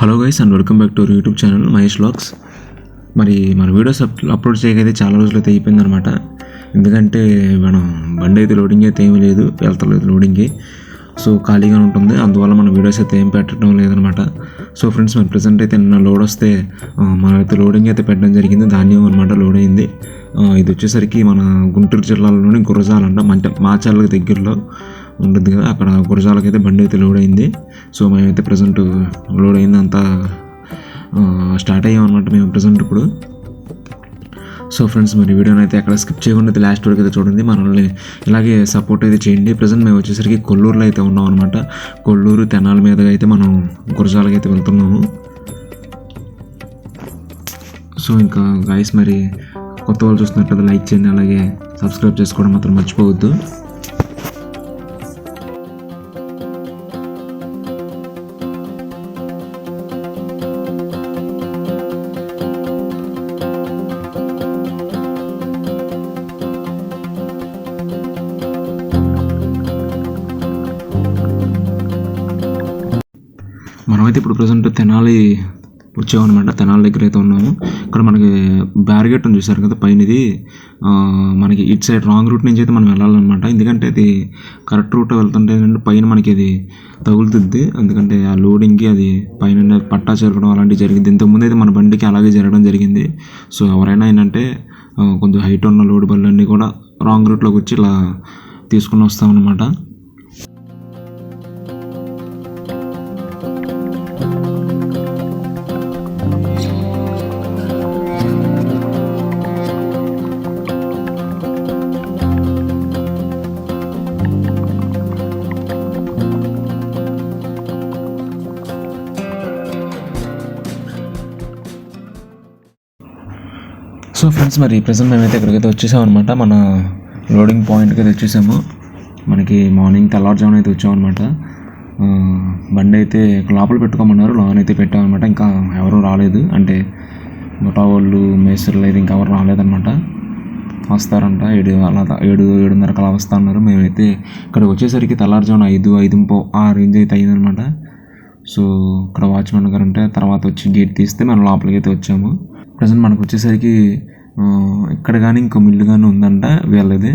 Hello guys and welcome back to our YouTube channel Mahesh vlogs మరి మన videos up upload చేయకైతే చాలా రోజులు అయితే అయిపోయిందనమాట ఎందుకంటే మనం బండి అయితే లోడింగ్ అయితే ఏమీ లేదు వెళ్తలేదు లోడింగ్కి సో ఖాళీగా ఉంటుంది. అందువల్ల మన వీడియోస్ అయితే ఏం పెట్టడం లేదనమాట సో ఫ్రెండ్స్ మన ప్రజెంట్ అయితే నిన్న లోడ్ వస్తే మనమైతే అయితే లోడింగ్ అయితే పెట్టడం జరిగింది. ధాన్యం అనమాట లోడ్ అయింది. ఇది వచ్చేసరికి మన గుంటూరు జిల్లాలోని గురజాలంట మంట మాచర్లకు దగ్గరలో. ఉంటుంది కదా అక్కడ గురజాలకు అయితే బండి అయితే లోడ్ అయింది. సో మేమైతే ప్రజెంట్ లోడ్ అయింది అంతా స్టార్ట్ అయ్యాం అనమాట మేము ప్రజెంట్ ఇప్పుడు. సో ఫ్రెండ్స్ మరి వీడియోని అయితే ఎక్కడ స్కిప్ చేయకుండా అయితే లాస్ట్ వరకు అయితే చూడండి. మనల్ని ఇలాగే సపోర్ట్ అయితే చేయండి. ప్రజెంట్ మేము వచ్చేసరికి కొల్లూరులో అయితే ఉన్నాం అనమాట కొల్లూరు తెనాల మీదగా అయితే మనం గురజాలకి అయితే వెళ్తున్నాము. సో ఇంకా గాయస్ మరి కొత్త వాళ్ళు చూస్తున్నట్లయితే లైక్ చేయండి. అలాగే సబ్స్క్రైబ్ చేసుకోవడం మాత్రం మర్చిపోవద్దు. మనమైతే ఇప్పుడు ప్రజెంట్ తెనాలి వచ్చామన్నమాట. తెనాలి దగ్గర అయితే ఉన్నాము. ఇక్కడ మనకి బ్యారిగేట్ ఉంది చూసారు కదా పైన ఇది మనకి ఇటు సైడ్ రాంగ్ రూట్ నుంచి అయితే మనం వెళ్ళాలన్నమాట. ఎందుకంటే అది కరెక్ట్ రూట్ వెళ్తుంటే పైన మనకి అది తగులుతుంది. ఎందుకంటే ఆ లోడింగ్కి అది పైన పట్టా చెరగడం అలాంటివి జరిగింది. ఇంతకుముందు అయితే మన బండికి అలాగే జరగడం జరిగింది. సో ఎవరైనా ఏంటంటే కొంచెం హైట్ ఉన్న లోడ్ బళ్ళన్నీ కూడా రాంగ్ రూట్లోకి వచ్చి ఇలా తీసుకుని వస్తామన్నమాట. సో ఫ్రెండ్స్ మరి ప్రజెంట్ మేమైతే ఇక్కడికైతే వచ్చేసామన్నమాట మన లోడింగ్ పాయింట్కి అయితే వచ్చేసాము. మనకి మార్నింగ్ తెల్లవారుజామున అయితే వచ్చామన్నమాట బండి అయితే లోపల పెట్టుకోమన్నారు. లోన్ అయితే పెట్టామన్నమాట ఇంకా ఎవరు రాలేదు. అంటే ముఠా వాళ్ళు మేస్త్రులు అయితే ఇంకా ఎవరు రాలేదన్నమాట. వస్తారంట. ఏడు అలా ఏడు ఏడున్నరకు అలా వస్తా అన్నారు. మేమైతే ఇక్కడికి వచ్చేసరికి తెల్లారుజామున ఐదు ఐదు పో ఆ రేంజ్ అయితే అయిందనమాట సో ఇక్కడ వాచ్మెన్ గారు ఉంటే తర్వాత వచ్చి గేట్ తీస్తే మనం లోపలికి అయితే వచ్చాము. ప్రజెంట్ మనకు వచ్చేసరికి ఇక్కడ కానీ ఇంకో మిల్లు కానీ ఉందంట వీళ్ళది.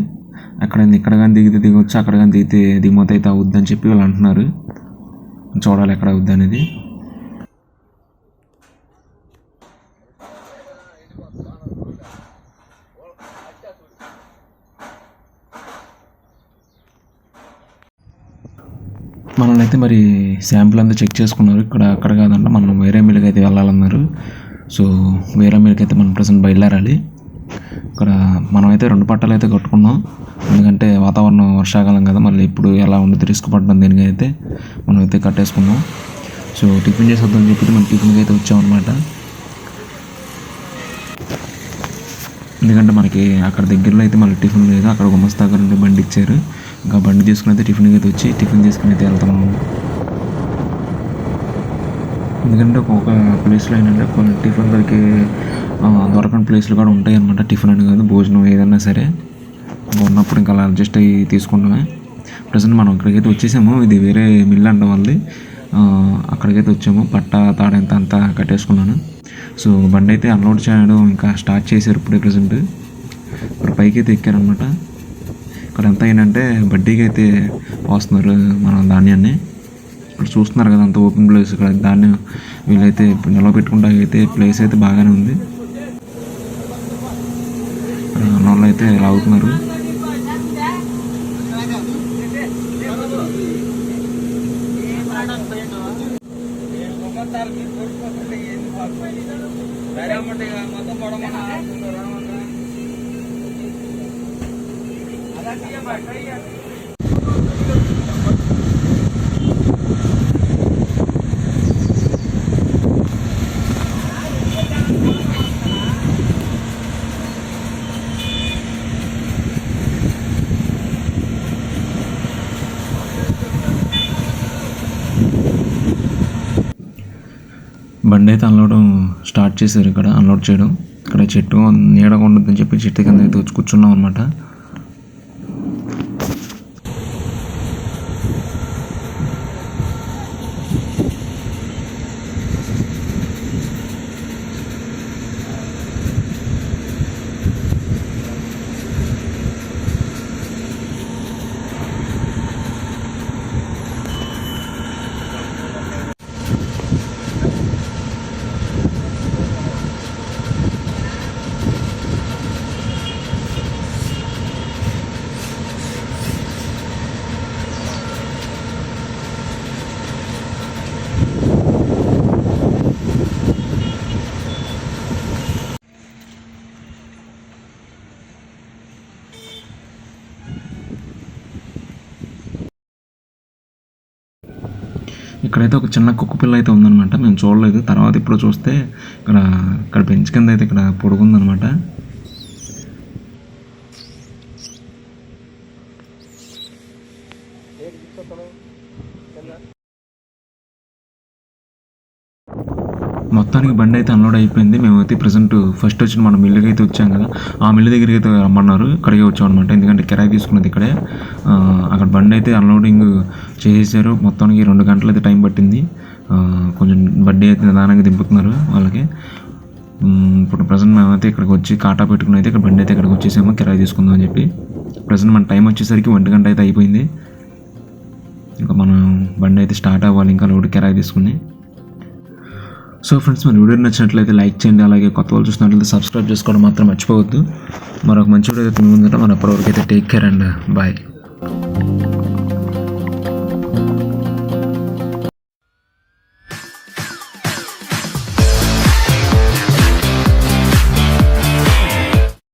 అక్కడ ఇక్కడ కానీ దిగితే దిగొచ్చు అక్కడ కానీ దిగితే దిగుమతి అయితే అవుద్దని చెప్పి వాళ్ళు అంటున్నారు. చూడాలి ఎక్కడ అవుద్ది అనేది. మనల్ని అయితే మరి శాంపుల్ అంతా చెక్ చేసుకున్నారు. ఇక్కడ అక్కడ కాదంట మనం వేరే మిల్కి అయితే వెళ్ళాలన్నారు. సో వేరే మిల్కి అయితే మనం ప్రజెంట్ బయలుదేరాలి. ఇక్కడ మనమైతే రెండు పట్టాలు అయితే కట్టుకున్నాం. ఎందుకంటే వాతావరణం వర్షాకాలం కదా మళ్ళీ ఇప్పుడు ఎలా ఉండదు రిస్క్ పడడం దీనికైతే మనం అయితే కట్టేసుకున్నాం. సో టిఫిన్ చేసేద్దామని చెప్పి మనం టిఫిన్కి అయితే వచ్చామన్నమాట. ఎందుకంటే మనకి అక్కడ దగ్గరలో అయితే మళ్ళీ టిఫిన్ లేదు అక్కడ గుమస్తా గారు బండి ఇచ్చారు. ఇంకా బండి తీసుకుని అయితే టిఫిన్కి అయితే వచ్చి టిఫిన్ తీసుకుని అయితే వెళ్తాము ఎందుకంటే ఒక్కొక్క ప్లేస్లో ఏంటంటే కొన్ని టిఫిన్ దొరికి దొరకని ప్లేస్లు కూడా ఉంటాయి అనమాట టిఫిన్ అని కాదు భోజనం ఏదన్నా సరే. ఉన్నప్పుడు ఇంకా అలా అడ్జస్ట్ అయ్యి తీసుకుంటామే ప్రజెంట్ మనం ఇక్కడికైతే వచ్చేసాము. ఇది వేరే మిల్ అంట వాళ్ళది. అక్కడికైతే వచ్చాము. పట్ట తాడెంత అంతా కట్టేసుకున్నాను. సో బండి అయితే అన్లోడ్ చేయడం ఇంకా స్టార్ట్ చేశారు ఇప్పుడే ప్రజెంట్. ఇప్పుడు పైకి అయితే ఎక్కారనమాట ఇక్కడ ఎంత ఏంటంటే బడ్డీకి అయితే పోస్తున్నారు మన ధాన్యాన్ని. ఇక్కడ చూస్తున్నారు కదా అంత ఓపెన్ ప్లేస్ ఇక్కడ ధాన్యం వీళ్ళైతే ఇప్పుడు నిల్వ పెట్టుకుంటా అయితే ప్లేస్ అయితే బాగానే ఉంది. ఇక్కడ ఉన్న వాళ్ళు అయితే లాగుతున్నారు బండి అయితే అన్లోడ్ స్టార్ట్ చేశారు ఇక్కడ అన్లోడ్ చేయడం. ఇక్కడ చెట్టు నీడగా ఉండదని చెప్పి చెట్టు కింద అయితే వచ్చి కూర్చున్నాం అనమాట ఇక్కడైతే ఒక చిన్న కుక్క పిల్ల అయితే ఉందన్నమాట. మేము చూడలేదు. తర్వాత ఇప్పుడు చూస్తే ఇక్కడ ఇక్కడ బెంచ్ కింద అయితే ఇక్కడ పొడుగుందనమాట మొత్తానికి బండి అయితే అన్లోడ్ అయిపోయింది. మేమైతే ప్రజెంట్ ఫస్ట్ వచ్చిన మన మిల్లుకి అయితే వచ్చాం కదా. ఆ మిల్లు దగ్గరికి అయితే రమ్మన్నారు. ఇక్కడికే వచ్చాం అనమాట ఎందుకంటే కిరాయి తీసుకున్నది ఇక్కడే. అక్కడ బండి అయితే అన్లోడింగ్ చేసేసారు. మొత్తానికి రెండు గంటలు అయితే టైం పట్టింది. కొంచెం బండి అయితే నిదానంగా దింపుతున్నారు వాళ్ళకి. ఇప్పుడు ప్రజెంట్ మేమైతే ఇక్కడికి వచ్చి కాటా పెట్టుకుని అయితే ఇక్కడ బండి అయితే ఇక్కడికి వచ్చేసాము. కిరాయి తీసుకుందాం అని చెప్పి. ప్రజెంట్ మన టైం వచ్చేసరికి ఒంటి గంట అయితే అయిపోయింది. ఇంకా మనం బండి అయితే స్టార్ట్ అవ్వాలి. ఇంకా లోడ్ కిరాయి తీసుకుని. సో ఫ్రెండ్స్ మరి వీడియో నచ్చినట్లయితే లైక్ చేయండి అలాగే కొత్త వాళ్ళు చూసినట్లయితే సబ్స్క్రైబ్ చేసుకోవడం మాత్రం మర్చిపోవద్దు. మరొక మంచి వీడియో అయితే మీ ముందు మనం అప్పటివరకు అయితే టేక్ కేర్ అండ్ బాయ్